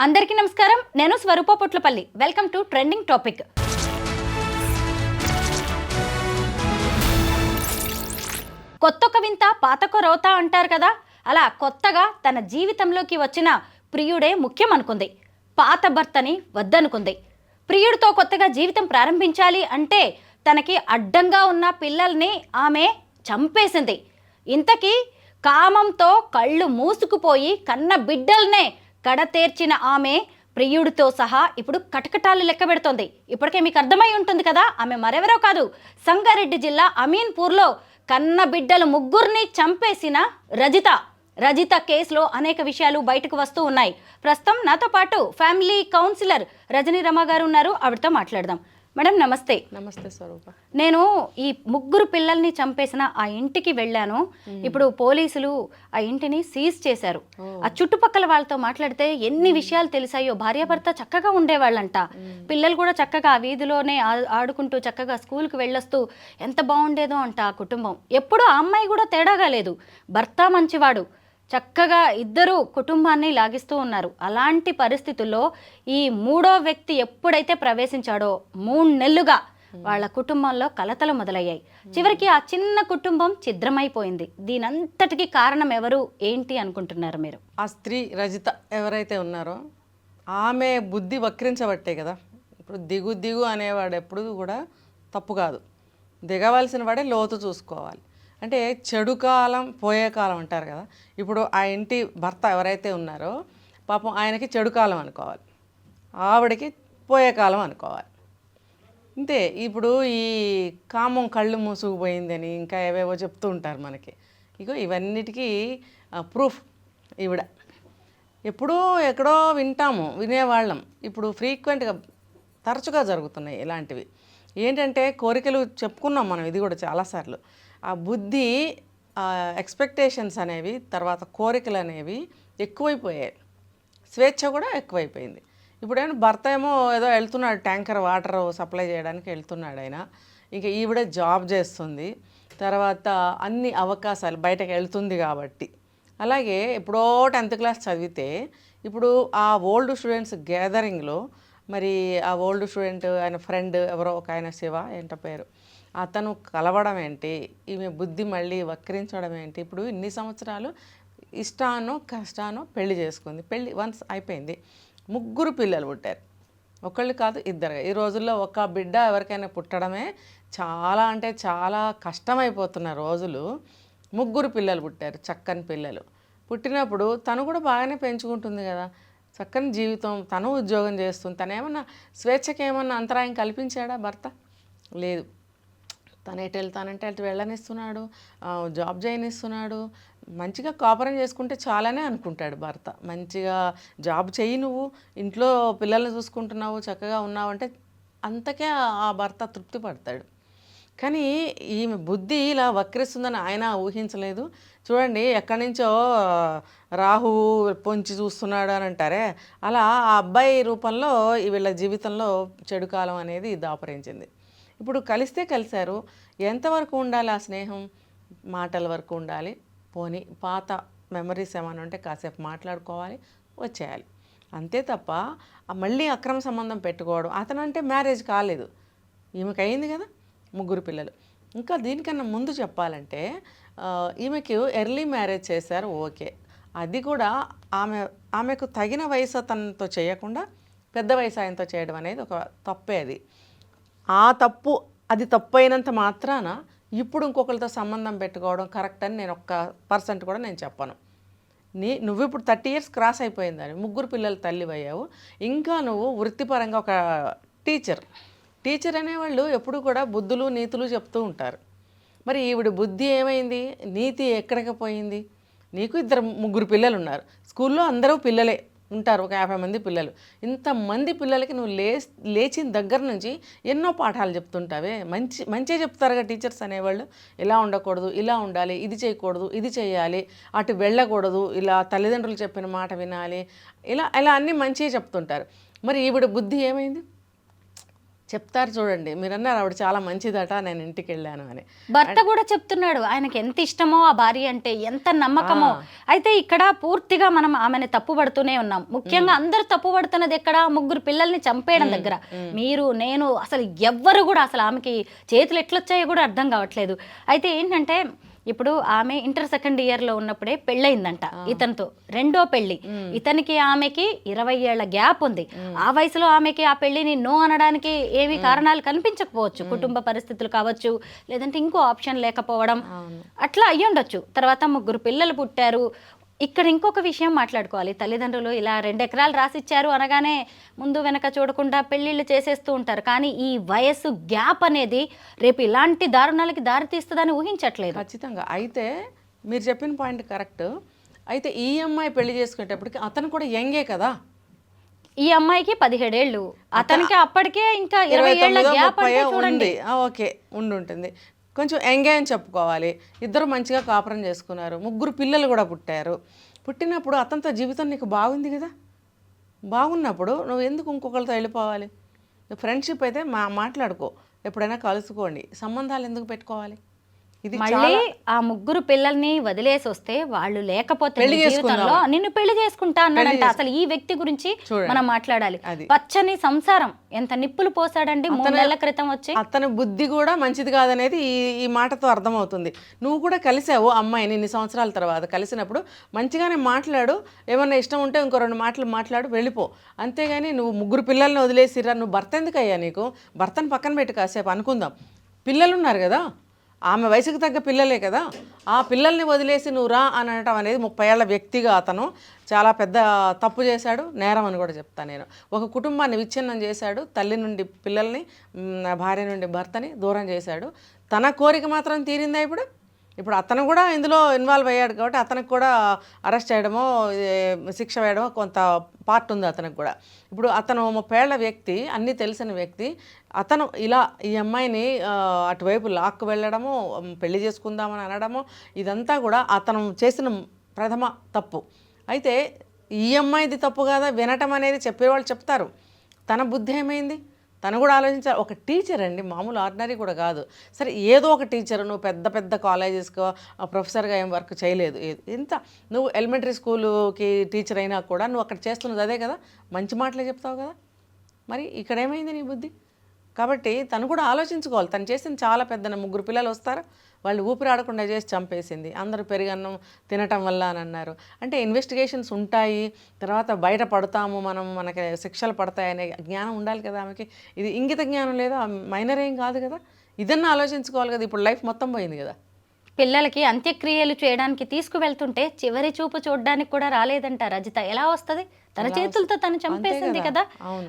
అందరికీ నమస్కారం. నేను Swaroopa Potlapalli. Welcome to trending topic కొత్తొక వింత పాతక రోత అంటారు కదా? అలా కొత్తగా తన జీవితంలోకి వచ్చిన ప్రియుడే ముఖ్యం అనుకుంది. పాత భర్తని వద్దనుకుంది. ప్రియుడితో కొత్తగా జీవితం ప్రారంభించాలి అంటే తనకి అడ్డంగా ఉన్న పిల్లల్ని ఆమె చంపేసింది. ఇంతకీ కామంతో కళ్ళు మూసుకుపోయి కన్న బిడ్డల్నే కడతేర్చిన ఆమె ప్రియుడితో సహా ఇప్పుడు కటకటాలు లెక్క పెడుతోంది. ఇప్పటికే మీకు అర్థమై ఉంటుంది కదా ఆమె మరెవరో కాదు. సంగారెడ్డి జిల్లా అమీన్పూర్లో కన్న బిడ్డలు ముగ్గురిని చంపేసిన రజిత. రజిత కేసులో అనేక విషయాలు బయటకు వస్తూ ఉన్నాయి. ప్రస్తుతం నాతో పాటు ఫ్యామిలీ కౌన్సిలర్ రజనీ రమ గారు ఉన్నారు. ఆవిడతో మాట్లాడదాం. మేడం నమస్తే. నమస్తే స్వరూప. నేను ఈ ముగ్గురు పిల్లల్ని చంపేసిన ఆ ఇంటికి వెళ్ళాను. ఇప్పుడు పోలీసులు ఆ ఇంటిని సీజ్ చేశారు. ఆ చుట్టుపక్కల వాళ్ళతో మాట్లాడితే ఎన్ని విషయాలు తెలిసాయో భార్యాభర్త చక్కగా ఉండేవాళ్ళంట. పిల్లలు కూడా చక్కగా ఆ వీధిలోనే ఆడుకుంటూ చక్కగా స్కూల్కి వెళ్ళొస్తూ ఎంత బాగుండేదో అంట ఆ కుటుంబం. ఎప్పుడూ ఆ అమ్మాయి కూడా తేడాగా లేదు. భర్త మంచివాడు. చక్కగా ఇద్దరు కుటుంబాన్ని లాగిస్తూ ఉన్నారు. అలాంటి పరిస్థితుల్లో ఈ మూడో వ్యక్తి ఎప్పుడైతే ప్రవేశించాడో మూడు నెలలుగా వాళ్ళ కుటుంబంలో కలతలు మొదలయ్యాయి. చివరికి ఆ చిన్న కుటుంబం ఛిద్రమైపోయింది. దీనంతటికి కారణం ఎవరు ఏంటి అనుకుంటున్నారు మీరు? ఆ స్త్రీ రజిత ఎవరైతే ఉన్నారో ఆమె బుద్ధి వక్రించబట్టే కదా. ఇప్పుడు దిగు దిగు అనేవాడు ఎప్పుడు కూడా తప్పు కాదు. దిగవలసిన వాడే లోతు చూసుకోవాలి. అంటే చెడు కాలం పోయే కాలం అంటారు కదా. ఇప్పుడు ఆ ఇంటి భర్త ఎవరైతే ఉన్నారో పాపం ఆయనకి చెడు కాలం అనుకోవాలి. ఆవిడకి పోయే కాలం అనుకోవాలి. అంతే ఇప్పుడు ఈ కామం కళ్ళు మూసుకుపోయిందని ఇంకా ఏవేవో చెప్తూ ఉంటారు మనకి. ఇగో ఇవన్నిటికీ ప్రూఫ్ ఈవిడ. ఎప్పుడో ఎక్కడో వింటాము వినేవాళ్ళం. ఇప్పుడు ఫ్రీక్వెంట్గా తరచుగా జరుగుతున్నాయి ఇలాంటివి. ఏంటంటే కోరికలు చెప్పుకున్నాం మనం ఇది కూడా చాలాసార్లు ఆ బుద్ధి ఎక్స్పెక్టేషన్స్ అనేవి తర్వాత కోరికలు అనేవి ఎక్కువైపోయాయి. స్వేచ్ఛ కూడా ఎక్కువైపోయింది. ఇప్పుడేమో భర్త ఏమో ఏదో వెళ్తున్నాడు ట్యాంకర్ వాటర్ సప్లై చేయడానికి వెళ్తున్నాడు ఆయన. ఇంకా ఈవిడ జాబ్ చేస్తుంది. తర్వాత అన్ని అవకాశాలు బయటకు వెళ్తుంది కాబట్టి. అలాగే ఎప్పుడో టెన్త్ క్లాస్ చదివితే ఇప్పుడు ఆ ఓల్డ్ స్టూడెంట్స్ గ్యాదరింగ్లో మరి ఆ ఓల్డ్ స్టూడెంట్ ఆయన ఫ్రెండ్ ఎవరో ఒక ఆయన శివ ఏంటో పేరు. అతను కలవడం ఏంటి? ఈమె బుద్ధి మళ్ళీ వక్రించడం ఏంటి? ఇప్పుడు ఇన్ని సంవత్సరాలు ఇష్టానో కష్టానో పెళ్ళి చేసుకుంది. పెళ్ళి వన్స్ అయిపోయింది. ముగ్గురు పిల్లలు పుట్టారు. ఒకళ్ళు కాదు ఇద్దరు. ఈ రోజుల్లో ఒక బిడ్డ ఎవరికైనా పుట్టడమే చాలా అంటే చాలా కష్టమైపోతున్న రోజులు. ముగ్గురు పిల్లలు పుట్టారు చక్కని పిల్లలు. పుట్టినప్పుడు తను కూడా బాగానే పెంచుకుంటుంది కదా. చక్కని జీవితం తను ఉద్యోగం చేస్తుంది. తను ఏమన్నా స్వేచ్ఛకి ఏమన్నా అంతరాయం కల్పించాడా భర్త? లేదు. తను ఎటు వెళ్తానంటే అటు వెళ్ళనిస్తున్నాడు జాబ్ చేయనిస్తున్నాడు. మంచిగా కాపురం చేసుకుంటే చాలానే అనుకుంటాడు భర్త. మంచిగా జాబ్ చేయి నువ్వు ఇంట్లో పిల్లల్ని చూసుకుంటున్నావు చక్కగా ఉన్నావు అంటే అంతకే ఆ- భర్త తృప్తి పడతాడు. కానీ ఈమె బుద్ధి ఇలా వక్రిస్తుందని ఆయన ఊహించలేదు. చూడండి ఎక్కడి నుంచో రాహు పొంచి చూస్తున్నాడు అని అంటారే. అలా ఆ అబ్బాయి రూపంలో వీళ్ళ జీవితంలో చెడుకాలం అనేది దాపరించింది ఇప్పుడు కలిస్తే కలిశారు. ఎంతవరకు ఉండాలి ఆ స్నేహం? మాటల వరకు ఉండాలి. పోనీ పాత మెమరీస్ ఏమైనా ఉంటే కాసేపు మాట్లాడుకోవాలి వచ్చేయాలి. అంతే తప్ప మళ్ళీ అక్రమ సంబంధం పెట్టుకోవడం అతనంటే మ్యారేజ్ కాలేదు. ఈమెకి అయింది కదా ముగ్గురు పిల్లలు. ఇంకా దీనికన్నా ముందు చెప్పాలంటే ఈమెకి ఎర్లీ మ్యారేజ్ చేశారు ఓకే. అది కూడా ఆమె ఆమెకు తగిన వయసు తనతో చేయకుండా పెద్ద వయసు ఆయనతో చేయడం అనేది ఒక తప్పే అది. ఆ తప్పు అది తప్పు అయినంత మాత్రాన ఇప్పుడు ఇంకొకరితో సంబంధం పెట్టుకోవడం కరెక్ట్ అని నేను ఒక్క పర్సెంట్ కూడా నేను చెప్పను. నీ నువ్వు ఇప్పుడు థర్టీ ఇయర్స్ క్రాస్ అయిపోయిందని ముగ్గురు పిల్లలు తల్లివయ్యావు ఇంకా నువ్వు వృత్తిపరంగా ఒక టీచర్. టీచర్ అనేవాళ్ళు ఎప్పుడు కూడా బుద్ధులు నీతులు చెప్తూ ఉంటారు. మరి ఈవిడ బుద్ధి ఏమైంది? నీతి ఎక్కడికి పోయింది? నీకు ఇద్దరు ముగ్గురు పిల్లలు ఉన్నారు స్కూల్లో అందరూ పిల్లలే. ఉంటారు ఒక యాభై మంది పిల్లలు. ఇంతమంది పిల్లలకి నువ్వు లే లేచిన దగ్గర నుంచి ఎన్నో పాఠాలు చెప్తుంటావే. మంచి మంచిగా చెప్తారుగా టీచర్స్ అనేవాళ్ళు. ఇలా ఉండకూడదు ఇలా ఉండాలి ఇది చేయకూడదు ఇది చేయాలి అటు వెళ్ళకూడదు ఇలా తల్లిదండ్రులు చెప్పిన మాట వినాలి ఇలా ఇలా అన్నీ మంచిగా చెప్తుంటారు. మరి ఈవిడ బుద్ధి ఏమైంది? చెప్తారు చూడండి. మీరు అన్నారు ఆవిడ చాలా మంచిదట నేను ఇంటికి వెళ్ళాను అని. భర్త కూడా చెప్తున్నాడు ఆయనకి ఎంత ఇష్టమో ఆ భార్య అంటే ఎంత నమ్మకమో. అయితే ఇక్కడ పూర్తిగా మనం ఆమెను తప్పుపడుతూనే ఉన్నాం. ముఖ్యంగా అందరు తప్పుపడుతున్నది ఎక్కడ? ముగ్గురు పిల్లల్ని చంపేయడం దగ్గర. మీరు నేను అసలు ఎవ్వరు కూడా అసలు ఆమెకి చేతులు ఎట్లొచ్చాయో కూడా అర్థం కావట్లేదు. అయితే ఏంటంటే ఇప్పుడు ఆమె ఇంటర్ సెకండ్ ఇయర్లో ఉన్నప్పుడే పెళ్ళయిందంట ఇతనితో. రెండో పెళ్ళి ఇతనికి ఆమెకి ఇరవై ఏళ్ళ గ్యాప్ ఉంది. ఆ వయసులో ఆమెకి ఆ పెళ్ళిని నో అనడానికి ఏమి కారణాలు కనిపించకపోవచ్చు. కుటుంబ పరిస్థితులు కావచ్చు లేదంటే ఇంకో ఆప్షన్ లేకపోవడం. అట్లా అయ్యి ఉండొచ్చు తర్వాత ముగ్గురు పిల్లలు పుట్టారు. ఇక్కడ ఇంకొక విషయం మాట్లాడుకోవాలి. తల్లిదండ్రులు ఇలా రెండు ఎకరాలు రాసిచ్చారు అనగానే ముందు వెనక చూడకుండా పెళ్ళిళ్ళు చేసేస్తూ ఉంటారు. కానీ ఈ వయస్సు గ్యాప్ అనేది రేపు ఇలాంటి దారుణాలకి దారి తీస్తుందని ఊహించట్లేదు. ఖచ్చితంగా. అయితే మీరు చెప్పిన పాయింట్ కరెక్ట్. అయితే ఈ అమ్మాయి పెళ్ళి చేసుకునేటప్పటికి అతను కూడా యంగే కదా? ఈ అమ్మాయికి పదిహేడేళ్ళు. అతనికి అప్పటికే ఇంకా ఇరవై తొమ్మిదో గ్యాప్ అంటే చూడండి. ఓకే. ఉండి ఉంటుంది కొంచెం ఎంగే అని చెప్పుకోవాలి. ఇద్దరు మంచిగా కాపురం చేసుకున్నారు. ముగ్గురు పిల్లలు కూడా పుట్టారు. పుట్టినప్పుడు అతనితో జీవితం నీకు బాగుంది కదా? బాగున్నప్పుడు నువ్వు ఎందుకు ఇంకొకరితో వెళ్ళిపోవాలి? ఫ్రెండ్షిప్ అయితే మా మాట్లాడుకో. ఎప్పుడైనా కలుసుకోండి. సంబంధాలు ఎందుకు పెట్టుకోవాలి? ఇది మళ్ళీ ఆ ముగ్గురు పిల్లల్ని వదిలేసి వస్తే వాళ్ళు లేకపోతే జీవితంలో నిన్ను పెళ్ళి చేసుకుంటా అన్నాడంట. అసలు ఈ వ్యక్తి గురించి. మనం మాట్లాడాలి. పచ్చని సంసారం. ఎంత నిప్పులు పోసాడండి? మూడు నెలల క్రితం వచ్చి. అతని బుద్ధి కూడా మంచిది కాదనేది ఈ ఈ మాటతో అర్థమవుతుంది. నువ్వు కూడా కలిసావు అమ్మాయిని ఇన్ని సంవత్సరాల తర్వాత. కలిసినప్పుడు మంచిగానే మాట్లాడు. ఏమన్నా ఇష్టం ఉంటే ఇంకో రెండు మాటలు మాట్లాడు వెళ్ళిపో. అంతేగాని నువ్వు ముగ్గురు పిల్లల్ని వదిలేసిరా నువ్వు భర్త ఎందుకు అయ్యా నీకు? భర్తను పక్కన పెట్టి కాసేపు అనుకుందాం. పిల్లలు ఉన్నారు కదా? ఆమె వయసుకు తగ్గ పిల్లలే కదా. ఆ పిల్లల్ని వదిలేసి నువ్వు రా అని అనటం అనేది ముప్పై ఏళ్ళ వ్యక్తిగా అతను చాలా పెద్ద తప్పు చేశాడు. నేరం అని కూడా చెప్తాను నేను. ఒక కుటుంబాన్ని విచ్ఛిన్నం చేశాడు. తల్లి నుండి పిల్లల్ని భార్య నుండి భర్తని దూరం చేశాడు. తన కోరిక మాత్రం తీరిందా ఇప్పుడు? ఇప్పుడు అతను కూడా ఇందులో ఇన్వాల్వ్ అయ్యాడు కాబట్టి అతనికి కూడా అరెస్ట్ చేయడమో శిక్ష వేయడమో కొంత పార్ట్ ఉంది అతనికి కూడా. ఇప్పుడు అతను ముప్పేళ్ళ వ్యక్తి అన్నీ తెలిసిన వ్యక్తి అతను ఇలా ఈ అమ్మాయిని అటువైపు లాక్కు వెళ్ళడము పెళ్ళి చేసుకుందామని అనడము ఇదంతా కూడా అతను చేసిన ప్రథమ తప్పు. అయితే ఈ అమ్మాయిది తప్పు కాదా? వినటం అనేది చెప్పేవాళ్ళు చెప్తారు. తన బుద్ధి ఏమైంది? తను కూడా ఆలోచించాలి. ఒక టీచర్ అండి మామూలు ఆర్డినరీ కూడా కాదు. సరే ఏదో ఒక టీచర్ నువ్వు పెద్ద పెద్ద కాలేజెస్కో ప్రొఫెసర్గా ఏం వర్క్ చేయలేదు. ఇంత ఎంత నువ్వు ఎలిమెంటరీ స్కూలుకి టీచర్ అయినా కూడా నువ్వు అక్కడ చేస్తున్నది అదే కదా? మంచి మాటలే చెప్తావు కదా? మరి ఇక్కడ ఏమైంది నీ బుద్ధి? కాబట్టి తను కూడా ఆలోచించుకోవాలి. తను చేసిన చాలా పెద్ద ముగ్గురు పిల్లలు వస్తారు? వాళ్ళు ఊపిరాడకుండా చేసి చంపేసింది. అందరూ పెరిగన్నం తినటం వల్ల అని అన్నారు. అంటే ఇన్వెస్టిగేషన్స్ ఉంటాయి తర్వాత బయట పడతాము మనం మనకి శిక్షలు పడతాయనే జ్ఞానం ఉండాలి కదా ఆమెకి. ఇది ఇంగిత జ్ఞానం లేదా? మైనర్ ఏం కాదు కదా. ఇదన్నా ఆలోచించుకోవాలి కదా. ఇప్పుడు లైఫ్ మొత్తం పోయింది కదా. పిల్లలకి అంత్యక్రియలు చేయడానికి తీసుకువెళ్తుంటే చివరి చూపు చూడడానికి కూడా రాలేదంట రజిత. ఎలా వస్తది? తన చేతులతో తను చంపేసింది కదా.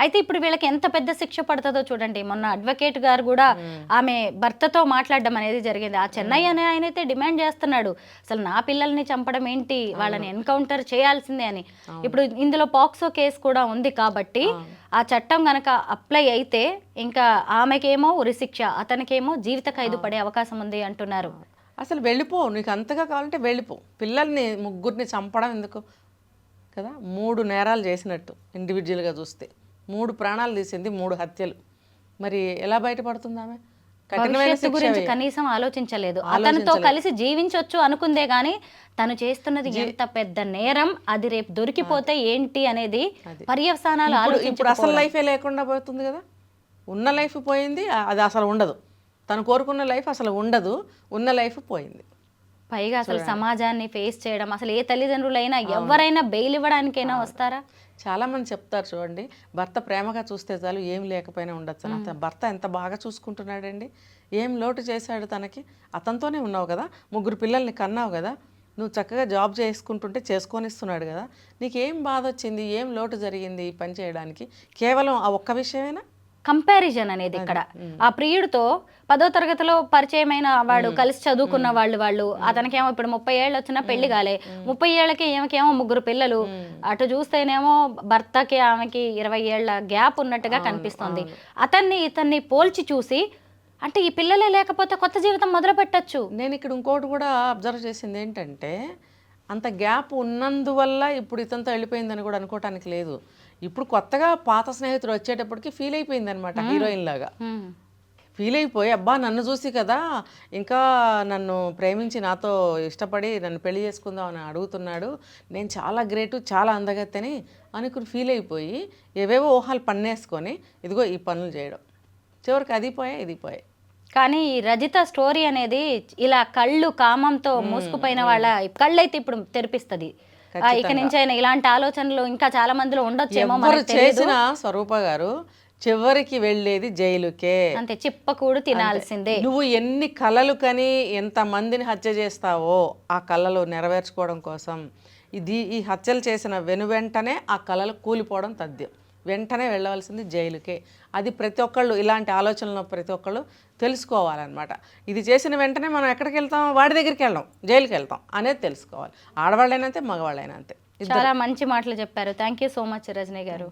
అయితే ఇప్పుడు వీళ్ళకి ఎంత పెద్ద శిక్ష పడుతుందో చూడండి. మొన్న అడ్వకేట్ గారు కూడా ఆమె భర్తతో మాట్లాడడం అనేది జరిగింది. ఆ చెన్నై అనే ఆయన అయితే డిమాండ్ చేస్తున్నాడు. అసలు నా పిల్లల్ని చంపడం ఏంటి? వాళ్ళని ఎన్కౌంటర్ చేయాల్సిందే అని. ఇప్పుడు ఇందులో పాక్సో కేసు కూడా ఉంది కాబట్టి ఆ. చట్టం గనక అప్లై అయితే ఇంకా ఆమెకేమో ఉరిశిక్ష అతనికేమో జీవిత ఖైదు పడే అవకాశం ఉంది అంటున్నారు. అసలు వెళ్ళిపో నీకు అంతగా కావాలంటే వెళ్ళిపో. పిల్లల్ని ముగ్గురిని చంపడం ఎందుకు? కదా మూడు నేరాలు చేసినట్టు ఇండివిజువల్గా చూస్తే. మూడు ప్రాణాలు తీసింది మూడు హత్యలు. మరి ఎలా బయటపడుతుంది ఆమె? భవిష్యత్తు గురించి. కనీసం ఆలోచించలేదు. అతనితో కలిసి జీవించొచ్చు అనుకుందే గాని తను చేస్తున్నది ఎంత పెద్ద నేరం అది రేపు దొరికిపోతే ఏంటి అనేది పర్యవసానాలు ఇప్పుడు అసలు లైఫే లేకుండా పోతుంది కదా. ఉన్న లైఫ్ పోయింది అది అసలు ఉండదు. తను కోరుకున్న లైఫ్ అసలు ఉండదు. ఉన్న లైఫ్ పోయింది. పైగా అసలు సమాజాన్ని ఫేస్ చేయడం అసలు ఏ తల్లిదండ్రులైనా ఎవరైనా బెయిల్ ఇవ్వడానికైనా వస్తారా? చాలా మంది చెప్తారు చూడండి భర్త ప్రేమగా చూస్తే చాలు ఏం లేకపోయినా ఉండొచ్చు. అతను భర్త ఎంత బాగా చూసుకుంటున్నాడండి? ఏం లోటు చేశాడు తనకి? అతనితోనే ఉన్నావు కదా ముగ్గురు పిల్లల్ని కన్నావు కదా నువ్వు చక్కగా జాబ్ చేసుకుంటుంటే చేసుకొనిస్తున్నాడు కదా. నీకేం బాధ వచ్చింది ఏం లోటు జరిగింది ఈ పని చేయడానికి? కేవలం ఆ ఒక్క విషయమేనా? కంపారిజన్ అనేది ఇక్కడ. ఆ ప్రియుడితో పదో తరగతిలో పరిచయమైన వాడు కలిసి చదువుకున్న వాళ్ళు వాళ్ళు అతనికేమో ఇప్పుడు ముప్పై ఏళ్ళు వచ్చినా పెళ్ళి కాలే. ముప్పై ఏళ్ళకి ఈమెకేమో ముగ్గురు పిల్లలు. అటు చూస్తేనేమో భర్తకి ఆమెకి ఇరవై ఏళ్ళ గ్యాప్ ఉన్నట్టుగా కనిపిస్తుంది. అతన్ని ఇతన్ని పోల్చి చూసి అంటే ఈ పిల్లలే లేకపోతే కొత్త జీవితం మొదలు పెట్టచ్చు. నేను ఇక్కడ ఇంకోటి కూడా అబ్జర్వ్ చేసింది ఏంటంటే అంత గ్యాప్ ఉన్నందువల్ల ఇప్పుడు ఇతనితో వెళ్ళిపోయిందని కూడా అనుకోవటానికి లేదు. ఇప్పుడు కొత్తగా పాత స్నేహితుడు వచ్చేటప్పటికి ఫీల్ అయిపోయింది అనమాట హీరోయిన్ లాగా. ఫీల్ అయిపోయి అబ్బా నన్ను చూసి కదా ఇంకా నన్ను ప్రేమించి నాతో ఇష్టపడి నన్ను పెళ్ళి చేసుకుందాం అని అడుగుతున్నాడు నేను చాలా గ్రేటు చాలా అందగత్తెని అనుకుని ఫీల్ అయిపోయి ఏవేవో ఊహలు పన్నేసుకొని ఇదిగో ఈ పనులు చేయడం. చివరికి అది పోయా ఇది పోయా. కానీ ఈ రజిత స్టోరీ అనేది ఇలా కళ్ళు కామంతో మూసుకుపోయిన వాళ్ళ కళ్ళు అయితే ఇప్పుడు తెరిపిస్తుంది. ఇక నుంచి అయినా ఇలాంటి ఆలోచనలు ఇంకా చాలా మందిలో ఉండొచ్చేమో చేసిన స్వరూప గారు చివరికి వెళ్ళేది జైలుకే. అంతే చిప్పకూడు తినాల్సిందే. నువ్వు ఎన్ని కలలు కని ఎంత మందిని హత్య చేస్తావో ఆ కళలు నెరవేర్చుకోవడం కోసం. ఇది ఈ హత్యలు చేసిన వెను వెంటనే ఆ కళలు కూలిపోవడం తథ్యం. వెంటనే వెళ్ళవలసింది జైలుకే. అది ప్రతి ఒక్కళ్ళు ఇలాంటి ఆలోచనలు ప్రతి ఒక్కళ్ళు తెలుసుకోవాలన్నమాట. ఇది చేసిన వెంటనే మనం ఎక్కడికి వెళ్తాం? వాడి దగ్గరికి వెళ్దాం జైలుకి వెళ్తాం అనేది తెలుసుకోవాలి. ఆడవాళ్ళైనా అంతే మగవాళ్ళైనా అంతే. చాలా మంచి మాటలు చెప్పారు. Thank you so much Rajani గారు.